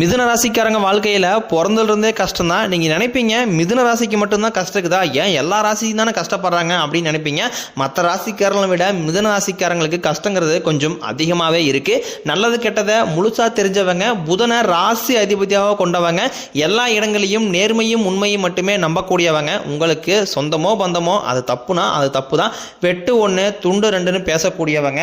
மிதுன ராசிக்காரங்க வாழ்க்கையில் பிறந்ததுலேருந்தே கஷ்டம் தான் நீங்கள் நினைப்பீங்க மிதுன ராசிக்கு மட்டும்தான் கஷ்டம் இருக்குதா? ஏன் எல்லா ராசிக்கும் தானே கஷ்டப்படுறாங்க அப்படின்னு நினைப்பீங்க. மற்ற ராசிக்காரங்களை விட மிதுன ராசிக்காரங்களுக்கு கஷ்டங்கிறது கொஞ்சம் அதிகமாகவே இருக்குது நல்லது கெட்டதை முழுசாக தெரிஞ்சவங்க புதனை ராசி அதிபதியாக கொண்டவங்க எல்லா இடங்களையும் நேர்மையும் உண்மையும் மட்டுமே நம்பக்கூடியவங்க. உங்களுக்கு சொந்தமோ பந்தமோ அது தப்புனா அது தப்பு தான் வெட்டு ஒன்று துண்டு ரெண்டுன்னு பேசக்கூடியவங்க.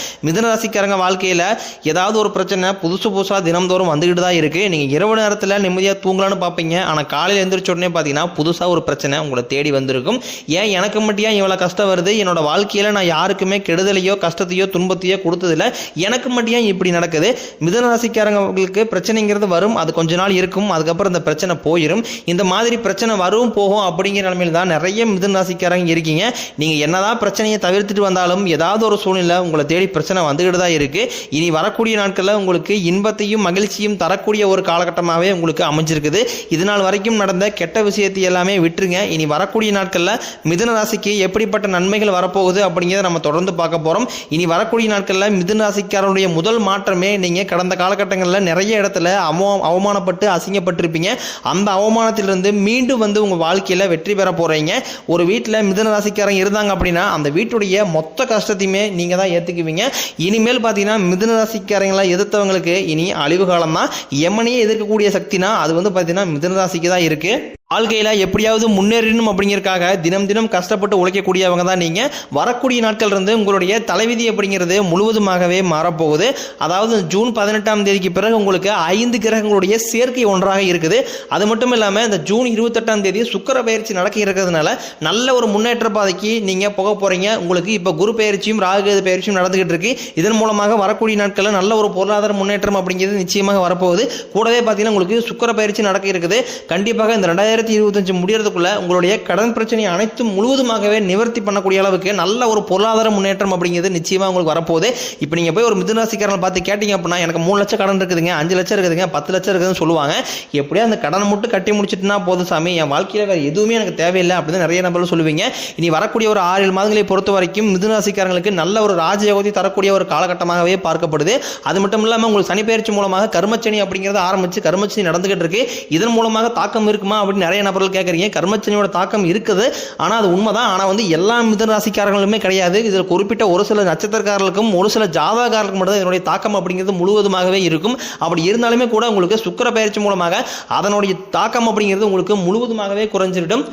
மிதனராசிக்காரங்க வாழ்க்கையில் ஏதாவது ஒரு பிரச்சனை புதுசு புதுசாக தினம்தோறும் வந்துக்கிட்டு தான் இருக்குது நீங்கள் இரவு நேரத்தில் நிம்மதியாக தூங்கலான்னு பார்ப்பீங்க ஆனால் காலையில் எழுந்திரிச்ச உடனே பார்த்தீங்கன்னா புதுசாக ஒரு பிரச்சனை உங்களை தேடி வந்திருக்கும். ஏன் எனக்கு மட்டும் ஏன் இவ்வளோ கஷ்டம் வருது? என்னோட வாழ்க்கையில் நான் யாருக்குமே கெடுதலையோ கஷ்டத்தையோ துன்பத்தையோ கொடுத்ததில்ல. எனக்கு மட்டும் ஏன் இப்படி நடக்குது? மிதனராசிக்காரங்களுக்கு பிரச்சனைங்கிறது வரும். அது கொஞ்ச நாள் இருக்கும். அதுக்கப்புறம் இந்த பிரச்சனை போயிடும் இந்த மாதிரி பிரச்சனை வரும் போகும் அப்படிங்கிற நிலைமையில் தான் நிறைய மிதுன ராசிக்காரங்க இருக்கீங்க. நீங்கள் என்னதான் பிரச்சனையை தவிர்த்துட்டு வந்தாலும் ஏதாவது ஒரு சூழ்நிலை உங்களை தேடி பிரச்சனை வந்துக்கிட்டு தான் இருக்குது இனி வரக்கூடிய நாட்களில் உங்களுக்கு இன்பத்தையும் மகிழ்ச்சியும் தரக்கூடிய ஒரு காலகட்டமாகவே உங்களுக்கு அமைஞ்சிருக்குது. இது நாள் வரைக்கும் நடந்த கெட்ட விஷயத்தை எல்லாமே விட்டுருங்க. இனி வரக்கூடிய நாட்களில் மிதுன ராசிக்கு எப்படிப்பட்ட நன்மைகள் வரப்போகுது அப்படிங்கிறத நம்ம தொடர்ந்து பார்க்க போகிறோம் இனி வரக்கூடிய நாட்களில் மிதுன ராசிக்காரனுடைய முதல் மாற்றமே நீங்கள் கடந்த காலகட்டங்களில் நிறைய இடத்துல அவ அவமானப்பட்டு அசிங்கப்பட்டிருப்பீங்க. அந்த அவமானத்திலிருந்து மீண்டும் வந்து உங்கள் வாழ்க்கையில் வெற்றி பெற போகிறீங்க ஒரு வீட்டில் மிதுன ராசிக்காரங்க இருந்தாங்க அப்படின்னா அந்த வீட்டுடைய மொத்த கஷ்டத்தையுமே நீங்கள் தான் ஏற்றுக்குவீங்க இனிமேல் பார்த்தீங்கன்னா மிதுன ராசிக்காரங்களை எதிர்த்தவங்களுக்கு இனி அழிவு காலம் தான் எமனையே எதிர்க்கக்கூடிய சக்தினா அது வந்து பார்த்தீங்கன்னா மிதுன ராசிக்கு தான் இருக்குது வாழ்க்கையில் எப்படியாவது முன்னேறணும் அப்படிங்கிறதுக்காக தினம் தினம் கஷ்டப்பட்டு உழைக்கக்கூடியவங்க தான் நீங்கள் வரக்கூடிய நாட்கள் இருந்து உங்களுடைய தலைவிதி அப்படிங்கிறது முழுவதுமாகவே மாறப்போகுது. அதாவது ஜூன் பதினெட்டாம் தேதிக்கு பிறகு உங்களுக்கு ஐந்து கிரகங்களுடைய சேர்க்கை ஒன்றாக இருக்குது. அது மட்டும் இல்லாமல் இந்த ஜூன் இருபத்தெட்டாம் தேதி சுக்கர பயிற்சி நடக்க இருக்கிறதுனால நல்ல ஒரு முன்னேற்ற பாதைக்கு நீங்கள் போக போகிறீங்க உங்களுக்கு இப்போ குரு பயிற்சியும் ராகுகேது பயிற்சியும் நடந்துகிட்டு இருக்கு. இதன் மூலமாக வரக்கூடிய நாட்களில் நல்ல ஒரு பொருளாதார முன்னேற்றம் அப்படிங்கிறது நிச்சயமாக வரப்போகுது. கூடவே பார்த்தீங்கன்னா உங்களுக்கு சுக்கர பயிற்சி நடக்க இருக்குது. கண்டிப்பாக இந்த ரெண்டாயிரம் ரெண்டாயிரத்தி இருபத்தஞ்சு முடியறதுக்குள்ள உங்களுடைய கடன் பிரச்சனை அனைத்தும் முழுவதுமாகவே நிவர்த்தி பண்ணக்கூடிய அளவுக்கு நல்ல ஒரு பொருளாதார முன்னேற்றம் அப்படிங்கிறது நிச்சயமாக உங்களுக்கு வரப்போகுது. இப்போ நீங்கள் போய் ஒரு மிதுனராசிக்காரனை பார்த்து கேட்டீங்க அப்படின்னா எனக்கு மூணு லட்சம் கடன் இருக்குதுங்க அஞ்சு லட்சம் இருக்குதுங்க பத்து லட்சம் இருக்குதுன்னு சொல்லுவாங்க. எப்படியா அந்த கடனை மட்டும் கட்டி முடிச்சிட்டுனா போதும் சாமி என் வாழ்க்கையில் வேறு எதுவுமே எனக்கு தேவையில்லை அப்படின்னு நிறைய நபர்கள் சொல்லுவீங்க. இனி வரக்கூடிய ஒரு ஆறு ஏழு மாதங்களை பொறுத்த வரைக்கும் மிதுனராசிக்காரங்களுக்கு நல்ல ஒரு ராஜயோகத்தை தரக்கூடிய ஒரு காலகட்டமாகவே பார்க்கப்படுது. அது மட்டும் இல்லாமல் உங்களுக்கு சனிப்பெயர்ச்சி மூலமாக கர்மச்சனி அப்படிங்கிறத ஆரம்பித்து கர்மச்சனி நடந்துகிட்டு இருக்கு. இதன் மூலமாக தாக்கம் இருக்குமா அப்படின்னு நிறைய நபர்கள் கேட்குறீங்க கர்மச்சனியோட தாக்கம் இருக்குது. ஆனால் அது உண்மைதான். ஆனால் வந்து எல்லா மிதராசிக்காரங்களுமே கிடையாது. இதில் குறிப்பிட்ட ஒரு சில நட்சத்திரக்காரர்களுக்கும் ஒரு சில ஜாதகாரர்களுக்கும் மட்டும் இதனுடைய தாக்கம் அப்படிங்கிறது முழுவதுமாகவே இருக்கும். அப்படி இருந்தாலுமே கூட உங்களுக்கு சுக்கிர பயிற்சி மூலமாக அதனுடைய தாக்கம் அப்படிங்கிறது உங்களுக்கு முழுவதுமாகவே குறைஞ்சிடும்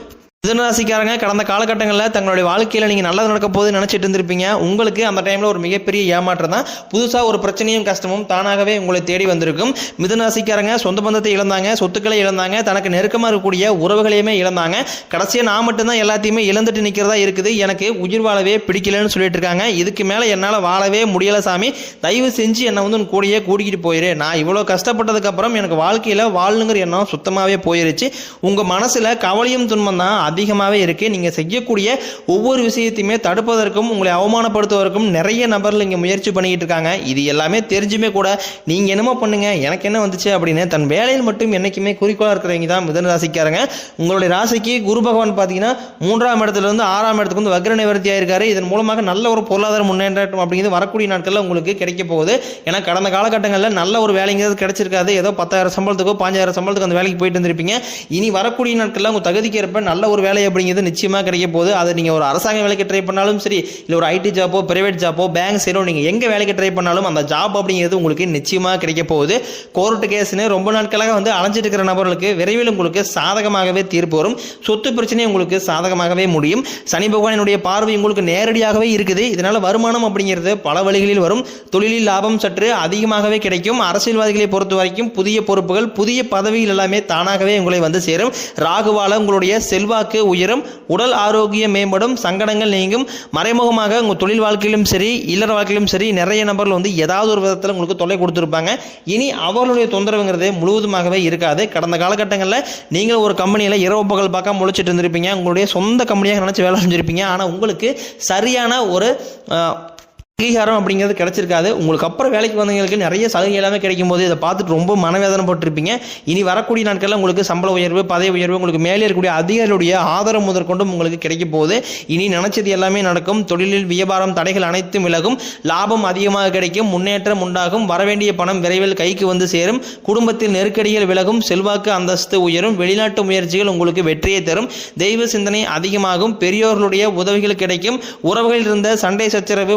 மிதனராசிக்காரங்க கடந்த காலகட்டங்களில் தங்களுடைய வாழ்க்கையில் நீங்கள் நல்லது நடக்க போகுது நினச்சிட்டு இருந்திருப்பீங்க. உங்களுக்கு அந்த டைமில் ஒரு மிகப்பெரிய ஏமாற்றம் தான். புதுசாக ஒரு பிரச்சனையும் கஷ்டமும் தானாகவே உங்களை தேடி வந்திருக்கும். மிதனராசிக்காரங்க சொந்த பந்தத்தை இழந்தாங்க சொத்துக்களை இழந்தாங்க தனக்கு நெருக்கமாக இருக்கக்கூடிய உறவுகளையுமே இழந்தாங்க. கடைசியாக நான் மட்டும்தான் எல்லாத்தையுமே இழந்துட்டு நிற்கிறதா இருக்குது. எனக்கு உயிர் வாழவே பிடிக்கலன்னு சொல்லிட்டு இருக்காங்க. இதுக்கு மேலே என்னால் வாழவே முடியலை சாமி. தயவு செஞ்சு என்னை வந்து உன் கூடயே கூட்டிகிட்டு போயிரு. நான் இவ்வளோ கஷ்டப்பட்டதுக்கப்புறம் எனக்கு வாழ்க்கையில் வாழணுங்கிற எண்ணம் சுத்தமாகவே போயிருச்சு. உங்கள் மனசில் கவலையும் துன்பம் தான். அதிகமாகவே இருக்குது நீங்கள் செய்யக்கூடிய ஒவ்வொரு விஷயத்தையுமே தடுப்பதற்கும் உங்களை அவமானப்படுத்துவதற்கும் நிறைய நபர்கள் இங்கே முயற்சி பண்ணிக்கிட்டு இருக்காங்க. இது எல்லாமே தெரிஞ்சுமே கூட நீங்கள் என்னமோ பண்ணுங்கள் எனக்கு என்ன வந்துச்சு அப்படின்னு தன் வேலையில் மட்டும் என்றைக்குமே குறிக்கோளாக இருக்கிறவங்க தான் மிதன ராசிக்காரங்க. உங்களுடைய ராசிக்கு குரு பகவான் பார்த்தீங்கன்னா மூன்றாம் இடத்துல இருந்து ஆறாம் இடத்துக்கு வந்து வக்ர நிவர்த்தியாக இருக்காரு இதன் மூலமாக நல்ல ஒரு பொருளாதார முன்னேற்றம் அப்படிங்கிறது வரக்கூடிய நாட்களில் உங்களுக்கு கிடைக்க போகுது. ஏன்னா கடந்த காலகட்டங்களில் நல்ல ஒரு வேலைங்கிறது கிடைச்சிருக்காது. ஏதோ பத்தாயிரம் சம்பளத்துக்கோ பாஞ்சாயிரம் சம்பளத்துக்கு அந்த வேலைக்கு போயிட்டு இருந்திருப்பீங்க. இனி வரக்கூடிய நாட்களில் உங்கள் தகுதிக்கு ஏற்ப நல்ல ஒரு வேலை அப்படிங்கிறது நிச்சயமாக கிடைக்க போகுது. அதை நீங்கள் ஒரு அரசாங்க வேலைக்கு ட்ரை பண்ணாலும் சரி இல்லை ஒரு ஐடி ஜாப்போ பிரைவேட் ஜாப்போ பேங்க் சைடோ நீங்கள் எங்கே வேலைக்கு ட்ரை பண்ணாலும் அந்த ஜாப் அப்படிங்கிறது உங்களுக்கு நிச்சயமாக கிடைக்க போகுது. கோர்ட்டு கேஸ்னு ரொம்ப நாட்களாக வந்து அலைஞ்சிட்டு இருக்கிற நபர்களுக்கு விரைவில் உங்களுக்கு சாதகமாகவே தீர்ப்பு வரும். சொத்து பிரச்சனை உங்களுக்கு சாதகமாகவே முடியும். சனி பகவானினுடைய பார்வை உங்களுக்கு நேரடியாகவே இருக்குது. இதனால் வருமானம் அப்படிங்கிறது பல வழிகளில் வரும். தொழிலில் லாபம் சற்று அதிகமாகவே கிடைக்கும். அரசியல்வாதிகளை பொறுத்த வரைக்கும் புதிய பொறுப்புகள் புதிய பதவிகள் எல்லாமே தானாகவே உங்களை வந்து சேரும். ராகுவால உங்களுடைய செல்வாக்கு செல்வாக்கு உயரும் உடல் ஆரோக்கியம் மேம்படும் சங்கடங்கள் நீங்கும். மறைமுகமாக உங்கள் தொழில் வாழ்க்கையிலும் சரி இல்லற வாழ்க்கையிலும் சரி நிறைய நபர்கள் வந்து ஏதாவது ஒரு விதத்தில் உங்களுக்கு தொல்லை கொடுத்துருப்பாங்க. இனி அவர்களுடைய தொந்தரவுங்கிறது முழுவதுமாகவே இருக்காது. கடந்த காலகட்டங்களில் நீங்கள் ஒரு கம்பெனியில் இரவு பகல் பார்க்க முழிச்சிட்டு இருந்திருப்பீங்க. உங்களுடைய சொந்த கம்பெனியாக நினச்சி வேலை செஞ்சுருப்பீங்க. ஆனால் உங்களுக்கு சரியான ஒரு அங்கீகாரம் அப்படிங்கிறது கிடைச்சிருக்காது. உங்களுக்கு அப்புறம் வேலைக்கு வந்தவங்களுக்கு நிறைய சலுகை எல்லாமே கிடைக்கும் போது இதை பார்த்துட்டு ரொம்ப மனவேதனை போட்டிருப்பீங்க இனி வரக்கூடிய நாட்களில் உங்களுக்கு சம்பள உயர்வு பதவி உயர்வு உங்களுக்கு மேலே இருக்கக்கூடிய அதிகாரியுடைய ஆதரவு முதற்கொண்டும் உங்களுக்கு கிடைக்க போகுது. இனி நினைச்சது எல்லாமே நடக்கும். தொழிலில் வியாபாரம் தடைகள் அனைத்தும் விலகும். லாபம் அதிகமாக கிடைக்கும். முன்னேற்றம் உண்டாகும். வரவேண்டிய பணம் விரைவில் கைக்கு வந்து சேரும். குடும்பத்தில் நெருக்கடிகள் விலகும். செல்வாக்கு அந்தஸ்து உயரும். வெளிநாட்டு முயற்சிகள் உங்களுக்கு வெற்றியை தரும். தெய்வ சிந்தனை அதிகமாகும். பெரியோர்களுடைய உதவிகள் கிடைக்கும். உறவுகளில் இருந்த சண்டை சச்சரவு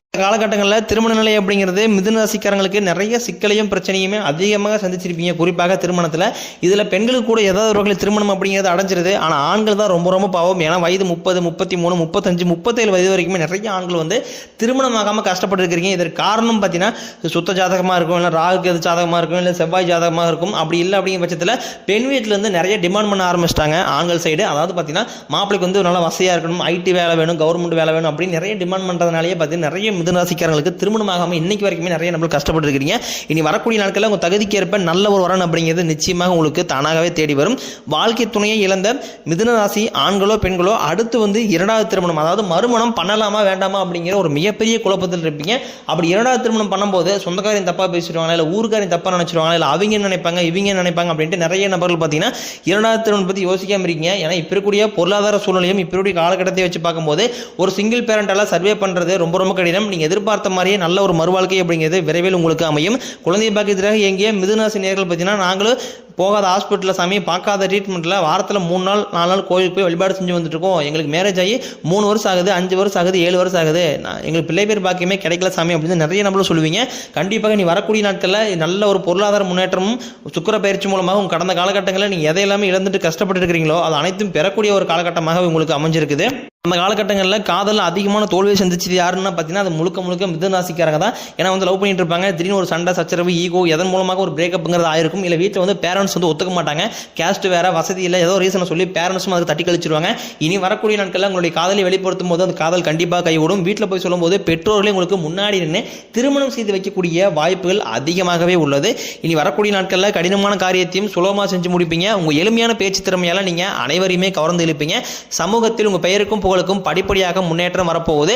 காலகட்டங்களில் திருமண நிலை அப்படிங்கிறது மிதுன ராசிக்காரங்களுக்கு நிறைய சிக்கலையும் பிரச்சனையுமே அதிகமாக சந்திச்சிருப்பீங்க. குறிப்பாக திருமணத்தில். இதில் பெண்களுக்கு கூட ஏதாவது ஒரு திருமணம் அப்படிங்கிறது அடைஞ்சிருது. ஆனால் ஆண்கள் தான் ரொம்ப ரொம்ப பாவம். ஏன்னா வயது முப்பது முப்பத்தி மூணு முப்பத்தஞ்சு முப்பத்தேழு வயது வரைக்குமே நிறைய ஆண்கள் வந்து திருமணம் ஆகாமல் கஷ்டப்பட்டுருக்கிறீங்க. இதற்கு காரணம் பார்த்தீங்கன்னா சுத்த ஜாதகமாக இருக்கும் இல்லை ராகுக்கு எது ஜாதகமாக இருக்கும் இல்லை செவ்வாய் ஜாதகமாக இருக்கும். அப்படி இல்லை அப்படிங்கிற பட்சத்தில் பெண் வீட்டிலேருந்து நிறைய டிமாண்ட் பண்ண ஆரம்பிச்சிட்டாங்க ஆண்கள் சைடு அதாவது பார்த்தீங்கன்னா மாப்பிளைக்கு வந்து நல்லா வசதியாக இருக்கணும் ஐடி வேலை வேணும் கவர்மெண்ட் வேலை வேணும் அப்படின்னு நிறைய டிமாண்ட் பண்ணுறதுனாலேயே பார்த்தீங்கன்னா நிறைய மிதுனராசிக்காரங்களுக்கு திருமணம் ஆகாமல் இன்னைக்கு வரைக்குமே நிறைய நம்மளுக்கு கஷ்டப்பட்டு இருக்கிறீங்க. இனி வரக்கூடிய நாட்களில் உங்கள் தகுதிக்கு ஏற்ப நல்ல ஒரு வரன் அப்படிங்கிறது நிச்சயமாக உங்களுக்கு தானாகவே தேடி வரும். வாழ்க்கை துணையை இழந்த மிதுன ராசி ஆண்களோ பெண்களோ அடுத்து வந்து இரண்டாவது திருமணம் அதாவது மறுமணம் பண்ணலாமா வேண்டாமா அப்படிங்கிற ஒரு மிகப்பெரிய குழப்பத்தில் இருப்பீங்க. அப்படி இரண்டாவது திருமணம் பண்ணும்போது சொந்தக்காரையும் தப்பாக பேசிடுவாங்களா இல்லை ஊருக்காரையும் தப்பாக நினச்சிடுவாங்களா இல்லை அவங்க என்ன நினைப்பாங்க இவங்க என்ன நினைப்பாங்க அப்படின்ட்டு நிறைய நபர்கள் பார்த்தீங்கன்னா இரண்டாவது திருமணம் பற்றி யோசிக்காமல் இருக்கீங்க. ஏன்னா இப்போ இருக்கக்கூடிய பொருளாதார சூழ்நிலையும் இப்போ இருக்கக்கூடிய காலகட்டத்தை வச்சு பார்க்கும்போது ஒரு சிங்கிள் பேரண்டால சர்வே பண்ணுறது ரொம்ப ரொம்ப கடினம். நீங்கள் எதிர்பார்த்த மாதிரியே நல்ல ஒரு மறுவாழ்க்கை அப்படிங்கிறது விரைவில் உங்களுக்கு அமையும். குழந்தை பாக்கியத்திற்காக இயங்கிய மிதுனாசி நேர்கள் பார்த்தீங்கன்னா நாங்களும் போகாத ஹாஸ்பிட்டலில் சாமி பார்க்காத ட்ரீட்மெண்ட்டில் வாரத்தில் மூணு நாள் நாலு நாள் கோயிலுக்கு போய் வழிபாடு செஞ்சு வந்துட்டு இருக்கோம். எங்களுக்கு மேரேஜ் ஆகி மூணு வருஷம் ஆகுது அஞ்சு வருஷம் ஆகுது ஏழு வருஷம் ஆகுது. நான் எங்களுக்கு பிள்ளை பேர் பாக்கியமே கிடைக்கல சாமி அப்படின்னு நிறைய நம்மளும் சொல்லுவீங்க. கண்டிப்பாக நீ வரக்கூடிய நாட்களில் நல்ல ஒரு பொருளாதார முன்னேற்றமும் சுக்கர பயிற்சி மூலமாக உங்கள் கடந்த காலகட்டங்களில் நீங்கள் எதையெல்லாமே இழந்துட்டு கஷ்டப்பட்டு இருக்கிறீங்களோ அது அனைத்தும் பெறக்கூடிய ஒரு காலகட்டமாக உங்களுக்கு அமைஞ்சிருக்குது. அந்த காலகட்டங்களில் காதலில் அதிகமான தோல்வியை சந்திச்சது யாருன்னா பார்த்தீங்கன்னா அது முழுக்க முழுக்க மிதனாசிக்காரங்க தான். ஏன்னா வந்து லவ் பண்ணிட்டு இருப்பாங்க. திடீர்னு ஒரு சண்டை சச்சரவு ஈகோ எதன் மூலமாக ஒரு பிரேக்கப்புங்கிறது ஆயிருக்கும். இல்லை வீட்டில் வந்து பேரண்ட்ஸ் வந்து ஒத்துக்க மாட்டாங்க. கேஸ்ட் வேற வசதி இல்லை. ஏதோ ரீசனை சொல்லி பேரண்ட்ஸும் அதுக்கு தட்டி கழிச்சிருவாங்க. இனி வரக்கூடிய நாட்களில் உங்களுடைய காதலை வெளிப்படுத்தும் போது அந்த காதல் கண்டிப்பாக கைவிடும் வீட்டில் போய் சொல்லும்போது பெற்றோர்களே உங்களுக்கு முன்னாடி நின்று திருமணம் செய்து வைக்கக்கூடிய வாய்ப்புகள் அதிகமாகவே உள்ளது. இனி வரக்கூடிய நாட்களில் கடினமான காரியத்தையும் சுலபமாக செஞ்சு முடிப்பீங்க. உங்கள் எளிமையான பேச்சு திறமையால் நீங்கள் அனைவரையுமே கவர்ந்து இழுப்பீங்க. சமூகத்தில் உங்கள் பெயருக்கும் வகுப்புகளுக்கும் படிப்படியாக முன்னேற்றம் வரப்போகுது.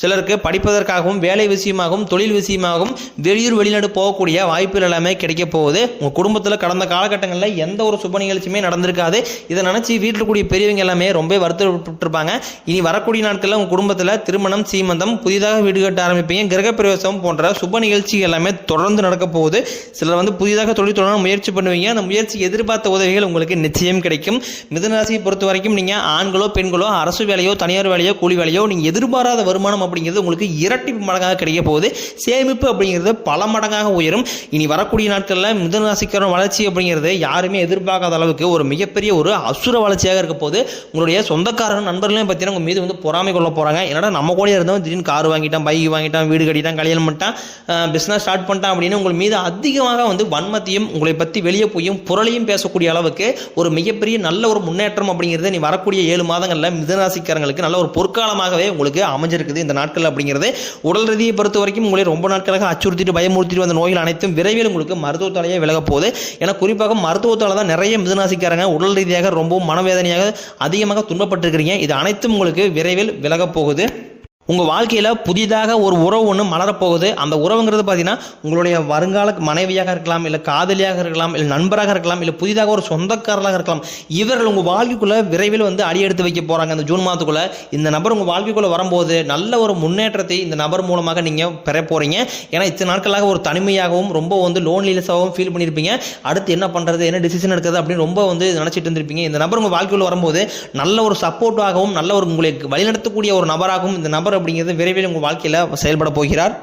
சிலருக்கு படிப்பதற்காகவும் வேலை விஷயமாகவும் தொழில் விஷயமாகவும் வெளியூர் வெளிநாடு போகக்கூடிய வாய்ப்புகள் எல்லாமே கிடைக்க போகுது. உங்கள் குடும்பத்தில் கடந்த காலகட்டங்களில் எந்த ஒரு சுப நிகழ்ச்சியுமே நடந்திருக்காது. இதை நினச்சி வீட்டில் கூடிய பெரியவங்க எல்லாமே ரொம்ப வருத்தப்பட்டிருப்பாங்க. இனி வரக்கூடிய நாட்களில் உங்கள் குடும்பத்தில் திருமணம் சீமந்தம் புதிதாக வீடு கட்ட ஆரம்பிப்பீங்க கிரகப்பிரவேசம் போன்ற சுப நிகழ்ச்சி எல்லாமே தொடர்ந்து நடக்க போகுது. சிலர் வந்து புதிதாக தொழில் தொடர முயற்சி பண்ணுவீங்க. அந்த முயற்சி எதிர்பார்த்த உதவிகள் உங்களுக்கு நிச்சயம் கிடைக்கும். மிதனராசியை பொறுத்த வரைக்கும் நீங்கள் ஆண்களோ பெண்களோ அரசு வேலையோ தனியார் வேலையோ கூலி வேலையோ நீங்கள் எதிர்பாராத வருமானம் அப்படிங்கிறது உங்களுக்கு இரட்டி மடங்காக கிடைக்க போகுது. சேமிப்பு அப்படிங்கிறது பல மடங்காக உயரும். இனி வரக்கூடிய நாட்களில் மிதனராசிக்கார வளர்ச்சி அப்படிங்கிறது யாருமே எதிர்பார்க்காத அளவுக்கு ஒரு மிகப்பெரிய ஒரு அசுர வளர்ச்சியாக இருக்க போது உங்களுடைய சொந்தக்காரங்க நண்பர்களையும் பார்த்தீங்கன்னா உங்கள் மீது வந்து பொறாமை கொள்ள போகிறாங்க என்னடா நம்ம கூட இருந்தவன் திடீர்னு கார் வாங்கிட்டான் பைக் வாங்கிட்டான் வீடு கட்டிட்டான் கல்யாணம் பண்ணிட்டான் பிஸ்னஸ் ஸ்டார்ட் பண்ணிட்டான் அப்படின்னு உங்கள் மீது அதிகமாக வந்து வன்மத்தையும் உங்களை பற்றி வெளியே போயும் புரளையும் பேசக்கூடிய அளவுக்கு ஒரு மிகப்பெரிய நல்ல ஒரு முன்னேற்றம் அப்படிங்கிறது நீ வரக்கூடிய ஏழு மாதங்களில் மிதனராசிக்காரங்களுக்கு நல்ல ஒரு பொற்காலமாகவே உங்களுக்கு அமைஞ்சிருக்குது இந்த நாட்கள் அப்படிங்கிறது. உடல் ரீதியை பொறுத்த வரைக்கும் உங்களை ரொம்ப நாட்களாக அச்சுறுத்திட்டு பயமுறுத்திட்டு வந்த நோய்கள் அனைத்தும் விரைவில் உங்களுக்கு மருத்துவத்தாலேயே விலக போகுது. ஏன்னா குறிப்பாக மருத்துவத்தால் தான் நிறைய மிதனாசிக்காரங்க உடல் ரீதியாக ரொம்பவும் மனவேதனையாக அதிகமாக துன்பப்பட்டிருக்கிறீங்க. இது அனைத்தும் உங்களுக்கு விரைவில் விலக போகுது. உங்கள் வாழ்க்கையில் புதிதாக ஒரு உறவு ஒன்று மலரப்போகுது. அந்த உறவுங்கிறது பார்த்தீங்கன்னா உங்களுடைய வருங்கால மனைவியாக இருக்கலாம் இல்லை காதலியாக இருக்கலாம் இல்லை நண்பராக இருக்கலாம் இல்லை புதிதாக ஒரு சொந்தக்காரராக இருக்கலாம். இவர்கள் உங்கள் வாழ்க்கைக்குள்ளே விரைவில் வந்து அடியெடுத்து வைக்க போகிறாங்க அந்த ஜூன் மாதத்துக்குள்ளே. இந்த நபர் உங்கள் வாழ்க்கைக்குள்ளே வரும்போது நல்ல ஒரு முன்னேற்றத்தை இந்த நபர் மூலமாக நீங்கள் பெற போகிறீங்க ஏன்னா இத்தனை நாட்களாக ஒரு தனிமையாகவும் ரொம்ப வந்து லோன்லினஸாகவும் ஃபீல் பண்ணியிருப்பீங்க அடுத்து என்ன பண்ணுறது என்ன டிசிஷன் எடுக்கிறது அப்படின்னு ரொம்ப வந்து நினச்சிட்டு இருந்திருப்பீங்க. இந்த நபர் உங்கள் வாழ்க்கையில் வரும்போது நல்ல ஒரு சப்போர்ட்டாகவும் நல்ல ஒரு உங்களை வழிநடத்தக்கூடிய ஒரு நபராகவும் இந்த நபர் அப்படிங்கிறது விரைவில் உங்கள் வாழ்க்கையில் செயல்பட போகிறார்.